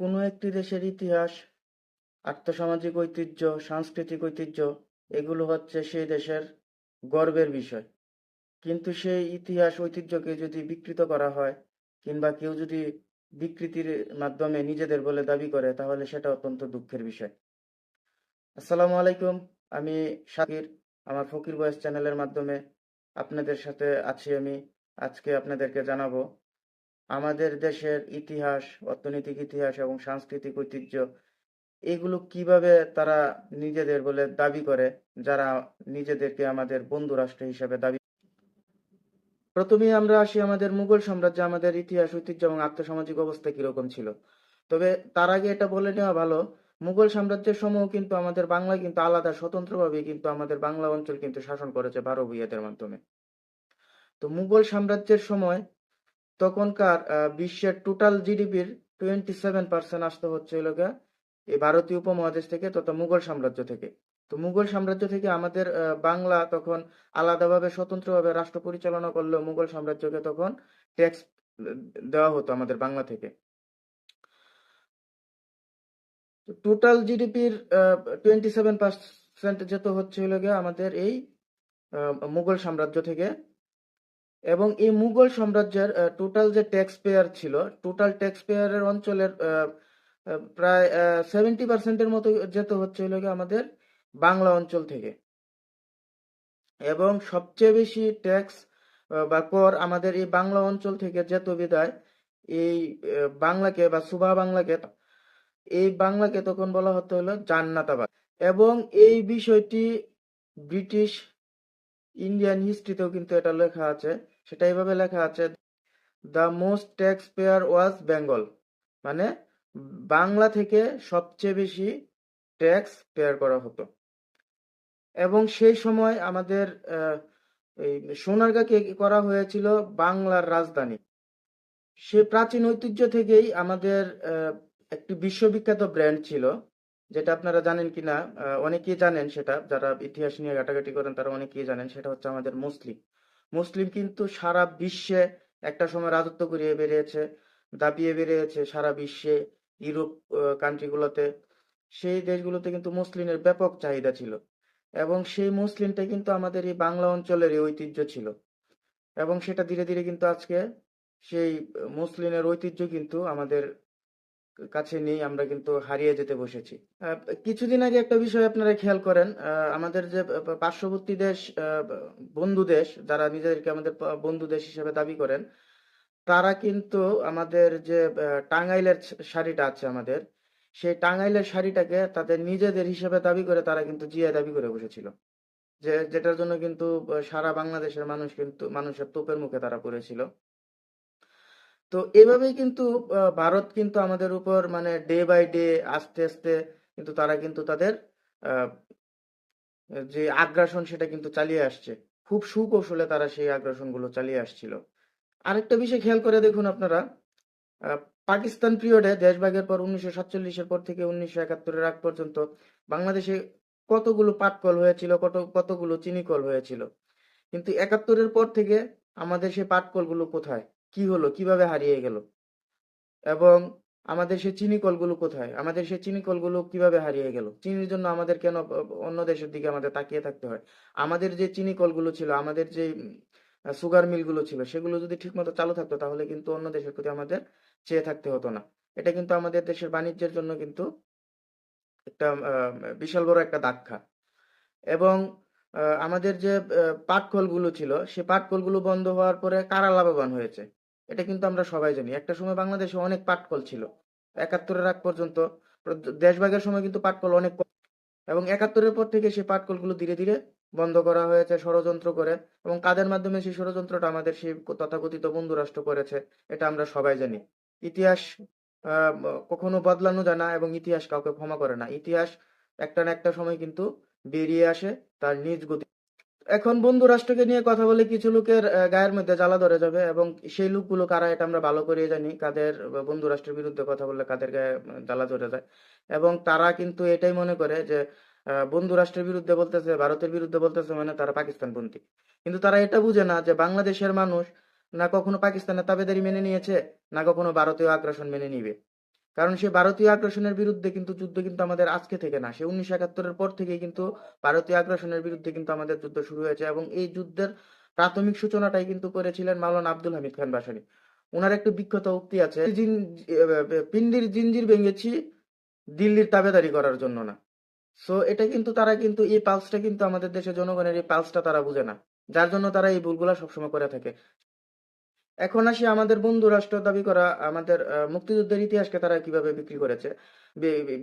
কোনো একটি দেশের ইতিহাস, আর্থসামাজিক ঐতিহ্য, সাংস্কৃতিক ঐতিহ্য, এগুলো হচ্ছে সেই দেশের গর্বের বিষয়। কিন্তু সেই ইতিহাস ঐতিহ্যকে যদি বিকৃত করা হয়, কিংবা কেউ যদি বিকৃতির মাধ্যমে নিজেদের বলে দাবি করে, তাহলে সেটা অত্যন্ত দুঃখের বিষয়। আসসালামু আলাইকুম, আমি শাকির, আমার ফকির বয়েস চ্যানেলের মাধ্যমে আপনাদের সাথে আছি আমি। আজকে আপনাদেরকে জানাব আমাদের দেশের ইতিহাস, অর্থনৈতিক ইতিহাস এবং সাংস্কৃতিক ঐতিহ্য, এগুলো কীভাবে তারা নিজেদের বলে দাবি করে, যারা নিজেদেরকে আমাদের বন্ধু রাষ্ট্র হিসেবে দাবি প্রথমে আমরা আসি আমাদের মুঘল সাম্রাজ্যে, আমাদের ইতিহাস, ঐতিহ্য এবং আর্থসামাজিক অবস্থা কীরকম ছিল। তবে তার আগে এটা বলে নেওয়া ভালো, মুঘল সাম্রাজ্যের সময় কিন্তু আমাদের বাংলা কিন্তু আলাদা, স্বতন্ত্রভাবে কিন্তু আমাদের বাংলা অঞ্চল কিন্তু শাসন করেছে বারো ভূঁইয়াদের মাধ্যমে। তো মুঘল সাম্রাজ্যের সময় তখনকার বিশ্বের টোটাল জিডিপির টোয়েন্টি সেভেন পার্সেন্ট আসতে হচ্ছে গিয়ে এই ভারতীয় উপমহাদেশ থেকে তথা মুঘল সাম্রাজ্য থেকে। তো মুঘল সাম্রাজ্য থেকে আমাদের বাংলা তখন আলাদাভাবে, স্বতন্ত্রভাবে রাষ্ট্র পরিচালনা করলেও মুঘল সাম্রাজ্যকে তখন ট্যাক্স দেওয়া হতো আমাদের বাংলা থেকে। টোটাল জিডিপির টোয়েন্টি সেভেন পার্সেন্ট যেত হচ্ছে আমাদের এই মুঘল সাম্রাজ্য থেকে এবং এই মুঘল সাম্রাজ্যের টোটাল যে ট্যাক্স পেয়ার ছিল টোটাল ট্যাক্স পেয়ারের অঞ্চলের প্রায় সেভেন্টি পার্সেন্টের মতো যেতে হচ্ছে হলো আমাদের বাংলা অঞ্চল থেকে। এবং সবচেয়ে বেশি ট্যাক্স বা কর আমাদের এই বাংলা অঞ্চল থেকে যেত বিদায় এই বাংলাকে বা সুবা বাংলাকে, এই বাংলাকে তখন বলা হতো হলো জান্নাতাবাদ। এবং এই বিষয়টি ব্রিটিশ ইন্ডিয়ান হিস্ট্রিতেও কিন্তু এটা লেখা আছে। সেটা এইভাবে লেখা আছে the most tax payer was Bengal মানে বাংলা থেকে সবচেয়ে বেশি ট্যাক্স পেয়ার করা হতো। এবং সেই সময় আমাদের সোনারগাঁকে করা হয়েছিল বাংলার রাজধানী। সে প্রাচীন ঐতিহ্য থেকেই আমাদের একটি বিশ্ববিখ্যাত ব্র্যান্ড ছিল। যেটা আপনারা জানেন কিনা অনেকেই জানেন সেটা, যারা ইতিহাস নিয়ে ঘাটাঘাটি করেন তারা অনেকেই জানেন, সেটা হচ্ছে আমাদের মুসলিম। মুসলিম কিন্তু সারা বিশ্বে একটা সময় রাজত্ব করিয়ে বেরিয়েছে দাপিয়ে বেরিয়েছে সারা বিশ্বে, ইউরোপ কান্ট্রিগুলোতে সেই দেশগুলোতে কিন্তু মুসলিমের ব্যাপক চাহিদা ছিল এবং সেই মুসলিমটা কিন্তু আমাদের এই বাংলা অঞ্চলের ঐতিহ্য ছিল। এবং সেটা ধীরে ধীরে কিন্তু আজকে সেই মুসলিমের ঐতিহ্য কিন্তু আমাদের কাছে নেই, আমরা কিন্তু হারিয়ে যেতে বসেছি। কিছুদিন আগে একটা বিষয় আপনারা খেয়াল করেন আমাদের যে পার্শ্ববর্তী দেশ বন্ধু দেশ, যারা নিজেদেরকে আমাদের বন্ধু দেশ হিসেবে দাবি করেন, তারা কিন্তু আমাদের যে টাঙ্গাইলের শাড়িটা আছে আমাদের, সেই টাঙ্গাইলের শাড়িটাকে তাদের নিজেদের হিসেবে দাবি করে তারা কিন্তু জিয়া দাবি করে বসেছিল। যে, যেটার জন্য কিন্তু সারা বাংলাদেশের মানুষ কিন্তু, মানুষের তোপের মুখে তারা পড়েছিল। তো এভাবেই কিন্তু ভারত কিন্তু আমাদের উপর মানে ডে বাই ডে আস্তে আস্তে কিন্তু তারা কিন্তু তাদের যে আগ্রাসন সেটা কিন্তু চালিয়ে আসছে। খুব সুকৌশলে তারা সেই আগ্রাসনগুলো চালিয়ে আসছিল। আরেকটা বিষয় খেয়াল করে দেখুন আপনারা পাকিস্তান পিরিয়ডে দেশভাগের পর উনিশশো সাতচল্লিশের পর থেকে উনিশশো একাত্তরের আগ পর্যন্ত বাংলাদেশে কতগুলো পাটকল হয়েছিল, কত, কতগুলো চিনিকল হয়েছিল? কিন্তু একাত্তরের পর থেকে আমাদের সেই পাটকলগুলো কোথায়? কি হলো? কীভাবে হারিয়ে গেল? এবং আমাদের সেই চিনি কলগুলো কোথায়? আমাদের সেই চিনি কলগুলো কীভাবে হারিয়ে গেল? চিনির জন্য আমাদের কেন অন্য দেশের দিকে আমাদের তাকিয়ে থাকতে হয়? আমাদের যে চিনি কলগুলো ছিল আমাদের যে সুগার মিলগুলো ছিল সেগুলো যদি ঠিকমতো চালু থাকতো তাহলে কিন্তু অন্য দেশের প্রতি আমাদের চেয়ে থাকতে হতো না। এটা কিন্তু আমাদের দেশের বাণিজ্যের জন্য কিন্তু একটা বিশাল বড় একটা ধাক্কা। এবং আমাদের যে আহ, পাটকলগুলো ছিল সেই পাটকলগুলো বন্ধ হওয়ার পরে কারা লাভবান হয়েছে? এটা কিন্তু আমরা সবাই জানি। একটা সময় বাংলাদেশে অনেক পাটকল ছিল। একাত্তরের আগ পর্যন্ত প্র- দেশভাগের সময় কিন্তু পাটকল অনেক এবং একাত্তরের পর থেকে সেই পাটকলগুলো ধীরে ধীরে বন্ধ করা হয়েছে, ষড়যন্ত্র করে। এবং কাদের মাধ্যমে সেই ষড়যন্ত্রটা আমাদের সেই তথাকথিত বন্ধু রাষ্ট্র করেছে, এটা আমরা সবাই জানি। ইতিহাস কখনো বদলানো যায় না এবং ইতিহাস কাউকে ক্ষমা করে না। ইতিহাস একটা না একটা সময় কিন্তু বেরিয়ে আসে, তার নিজ গতি এখন বন্ধু রাষ্ট্রকে নিয়ে কথা বলে কিছু লোকের গায়ের মধ্যে জ্বালা ধরে যাবে এবং সেই লোকগুলো কারা এটা আমরা ভালো করে জানি। কাদের বন্ধু রাষ্ট্রের বিরুদ্ধে কথা বললে কাদের গায়ে জ্বালা ধরে যায়। এবং তারা কিন্তু এটাই মনে করে যে বন্ধু রাষ্ট্রের বিরুদ্ধে বলতেছে, ভারতের বিরুদ্ধে বলতেছে মানে তারা পাকিস্তানপন্থী। কিন্তু তারা এটা বুঝে না যে বাংলাদেশের মানুষ না কখনো পাকিস্তানের তাবেদারি মেনে নিয়েছে, না কখনো ভারতীয় আগ্রাসন মেনে নিবে। কারণ সে ভারতীয় আগ্রাসনের বিরুদ্ধে কিন্তু যুদ্ধ কিন্তু আমাদের আজকে থেকে না। সে উনিশশো একাত্তরের পর থেকেই কিন্তু ভারতীয় আগ্রাসনের বিরুদ্ধে কিন্তু আমাদের যুদ্ধ শুরু হয়েছে এবং এই যুদ্ধের প্রাথমিক সূচনাটাই কিন্তু করেছিলেন মাওলানা আব্দুল হামিদ খান বাসানি। ওনার একটা বিখ্যাত উক্তি আছে পিন্ডির জিঞ্জির ভেঙেছি, দিল্লির তাবেদারি করার জন্য না। সো এটা কিন্তু তারা কিন্তু, এই পালসটা কিন্তু আমাদের দেশের জনগণের এই পালসটা তারা বুঝে না। যার জন্য তারা এই ভুলগুলা সবসময় করে থাকে। এখন আসি আমাদের বন্ধু রাষ্ট্র দাবি করা, আমাদের মুক্তিযুদ্ধের ইতিহাসকে তারা কীভাবে বিক্রি করেছে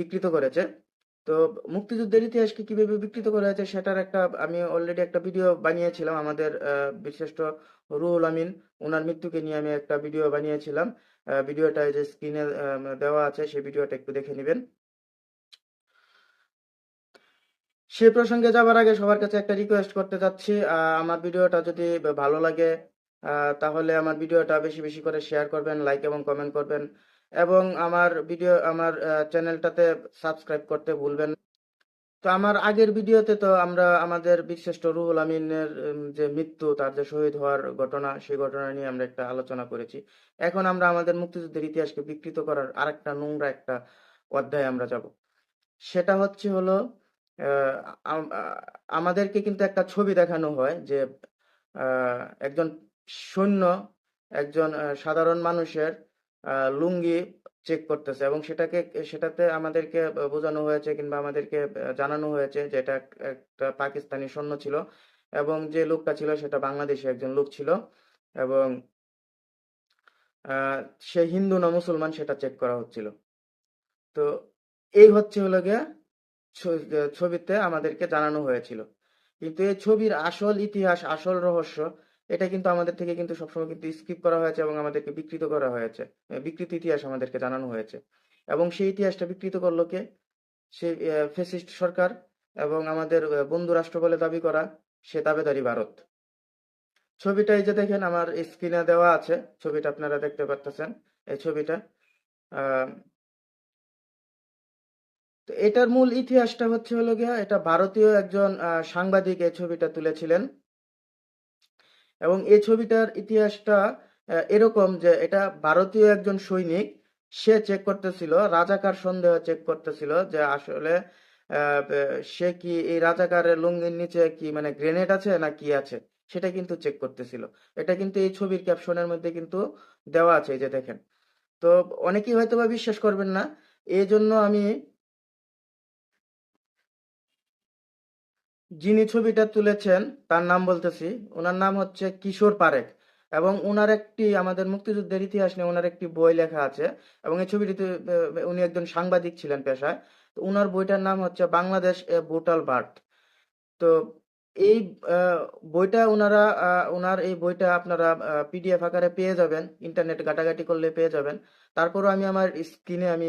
বিকৃত করেছে। তো মুক্তিযুদ্ধের ইতিহাসকে কীভাবে বিকৃত করা হয়েছে সেটার একটা, আমি অলরেডি একটা ভিডিও বানিয়েছিলাম আমাদের বিশিষ্ট রুহুল আমিন ওনার মৃত্যুকে নিয়ে আমি একটা ভিডিও বানিয়েছিলাম। ভিডিওটা যে স্ক্রিনে দেওয়া আছে, সেই ভিডিওটা একটু দেখে নেবেন। সে প্রসঙ্গে যাবার আগে সবার কাছে একটা রিকোয়েস্ট করতে চাচ্ছি। আমার ভিডিওটা যদি ভালো লাগে তাহলে আমার ভিডিওটা বেশি বেশি করে শেয়ার করবেন লাইক এবং কমেন্ট করবেন। এবং আমার ভিডিও আমার চ্যানেলটাতে সাবস্ক্রাইব করতে ভুলবেন তো আমার আগের ভিডিওতে তো আমরা আমাদের বিশিষ্ট রুহুল আমিনের যে মৃত্যু, তার যে শহীদ হওয়ার ঘটনা, সেই ঘটনা নিয়ে আমরা একটা আলোচনা করেছি। এখন আমরা আমাদের মুক্তিযুদ্ধের ইতিহাসকে বিকৃত করার আরেকটা নোংরা একটা অধ্যায় আমরা যাব। সেটা হচ্ছে হলো আমাদেরকে কিন্তু একটা ছবি দেখানো হয় যে একজন সৈন্য একজন সাধারণ মানুষের লুঙ্গি চেক করতেছে এবং সেটাকে, সেটাতে আমাদেরকে বোঝানো হয়েছে কিংবা আমাদেরকে জানানো হয়েছে যে এটা একটা পাকিস্তানি সৈন্য ছিল এবং যে লোকটা ছিল সেটা বাংলাদেশি একজন লোক ছিল এবং সে হিন্দু না মুসলমান সেটা চেক করা হচ্ছিল। তো এই হচ্ছে হলো গিয়ে ছবিতে আমাদেরকে জানানো হয়েছিল। কিন্তু এই ছবির আসল ইতিহাস, আসল রহস্য এটা কিন্তু আমাদের থেকে কিন্তু সবসময় কিন্তু স্কিপ করা হয়েছে এবং আমাদেরকে বিকৃত করা হয়েছে। বিকৃত ইতিহাস আমাদেরকে জানানো হয়েছে। এবং সেই ইতিহাসটা বিকৃত করল কে? সে ফেসিস্ট সরকার এবং আমাদের বন্ধু রাষ্ট্র বলে দাবি করা সে দাবেদারি ভারত। ছবিটা এই যে দেখেন, আমার স্ক্রিনে দেওয়া আছে। ছবিটা আপনারা দেখতে পাচ্ছেন এই ছবিটা। তো এটার মূল ইতিহাসটা হচ্ছে হলো গিয়া, এটা ভারতীয় একজন সাংবাদিক এই ছবিটা তুলেছিলেন। এবং এই ছবিটার ইতিহাসটা এরকম যে এটা ভারতীয় একজন সৈনিক, সে চেক করতেছিল, রাজাকার সন্দেহ চেক করতেছিল যে আসলে সে কি এই রাজাকারের লুঙ্গির নিচে কি মানে গ্রেনেড আছে না কি আছে? সেটা কিন্তু চেক করতেছিল। এটা কিন্তু এই ছবির ক্যাপশনের মধ্যে কিন্তু দেওয়া আছে এই যে দেখেন। তো অনেকেই হয়তো বা বিশ্বাস করবেন না এই জন্য আমি যিনি ছবিটা তুলেছেন, তার নাম বলতেছি। ওনার নাম হচ্ছে কিশোর পারেখ এবং ওনার একটি, আমাদের মুক্তিযুদ্ধের ইতিহাস নিয়ে ওনার একটি বই লেখা আছে এবং এই ছবিটিতে উনি একজন সাংবাদিক ছিলেন পেশায়। তো ওনার বইটার নাম হচ্ছে বাংলাদেশ এ ব্রুটাল বার্থ। তো এই বইটা ওনারা ওনার এই বইটা আপনারা পিডিএফ আকারে পেয়ে যাবেন, ইন্টারনেট ঘাটাঘাটি করলে পেয়ে যাবেন। তারপরও আমি আমার স্ক্রিনে আমি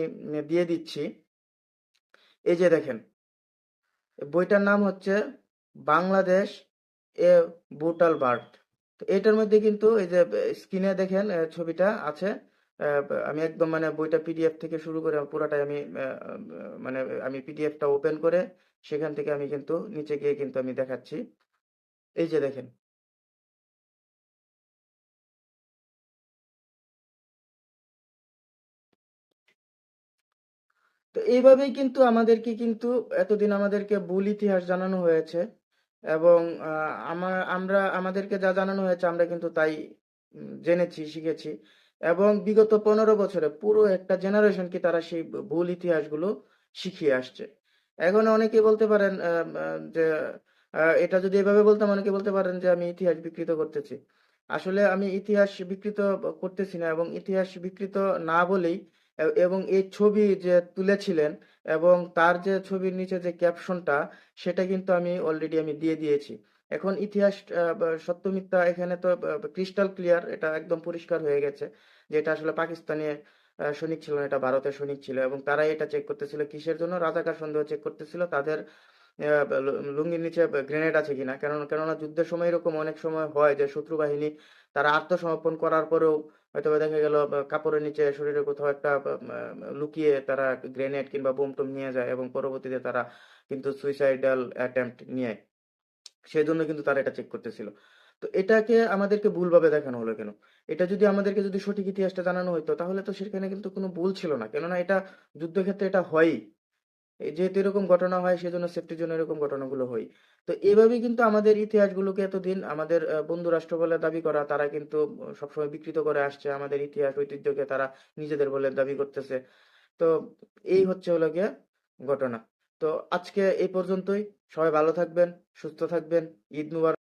দিয়ে দিচ্ছি। এই যে দেখেন বইটার নাম হচ্ছে বাংলাদেশ এ বুটাল বার্ড। তো এটার মধ্যে কিন্তু এই যে স্ক্রিনে দেখেন ছবিটা আছে। আমি একদম মানে বইটা পিডিএফ থেকে শুরু করে পুরাটাই আমি মানে আমি পিডিএফটা ওপেন করে সেখান থেকে আমি কিন্তু নিচে গিয়ে কিন্তু আমি দেখাচ্ছি। এই যে দেখেন তো এইভাবেই কিন্তু আমাদেরকে কিন্তু এতদিন আমাদেরকে ভুল ইতিহাস জানানো হয়েছে এবং আমার আমরা, আমাদেরকে যা জানানো হয়েছে আমরা কিন্তু তাই জেনেছি, শিখেছি এবং বিগত পনেরো বছরে পুরো একটা জেনারেশনকে তারা সেই ভুল ইতিহাসগুলো শিখিয়ে আসছে। এখন অনেকে বলতে পারেন যে এটা যদি এভাবে বলতাম, অনেকে বলতে পারেন যে, আমি ইতিহাস বিকৃত করতেছি। আসলে আমি ইতিহাস বিকৃত করতেছি না এবং ইতিহাস বিকৃত না বলেই এবং এই ছবি যে তুলেছিলেন এবং তার যে ছবির নিচে যে ক্যাপশনটা সেটা কিন্তু আমি অলরেডি আমি দিয়ে দিয়েছি। এখন ইতিহাস আহ, বা সত্য মিথ্যা এখানে তো ক্রিস্টাল ক্লিয়ার এটা একদম পরিষ্কার হয়ে গেছে। যে এটা আসলে পাকিস্তানি আহ, সৈনিক ছিল এটা ভারতের সৈনিক ছিল এবং তারাই এটা চেক করতেছিল। কিসের জন্য? রাজাকার সন্দেহ চেক করতেছিল। তাদের লুঙ্গির নিচে গ্রেনেড আছে কিনা? কেন কেননা যুদ্ধের সময় এরকম অনেক সময় হয় যে শত্রু বাহিনী তারা আত্মসমর্পণ করার পরেও হয়তো দেখা গেল কাপড়ের নিচে শরীরে কোথাও একটা লুকিয়ে তারা গ্রেনেড কিংবা বোম টোম নিয়ে যায় এবং পরবর্তীতে তারা কিন্তু সুইসাইডাল অ্যাটেম্প্ট নিয়ে সেই জন্য কিন্তু তারা এটা চেক করতেছিল। তো এটাকে আমাদেরকে ভুলভাবে দেখানো হলো কেন? এটা যদি আমাদেরকে যদি সঠিক ইতিহাসটা জানানো হতো তাহলে তো সেখানে কিন্তু কোনো ভুল ছিল না। কেননা এটা যুদ্ধক্ষেত্রে এটা হয়ই। যেহেতু এরকম ঘটনা হয়, সেজন্য সেফটির জন্য এরকম ঘটনাগুলো হয়। তো এভাবেই কিন্তু আমাদের ইতিহাসগুলোকে এতদিন আমাদের বন্ধু রাষ্ট্র বলে দাবি করা, তারা কিন্তু সবসময় বিকৃত করে আসছে। আমাদের ইতিহাস, ঐতিহ্যকে তারা নিজেদের বলে দাবি করতেছে। তো এই হচ্ছে হলো গিয়ে ঘটনা। তো আজকে এই পর্যন্তই। সবাই ভালো থাকবেন, সুস্থ থাকবেন। ঈদ মুবারক।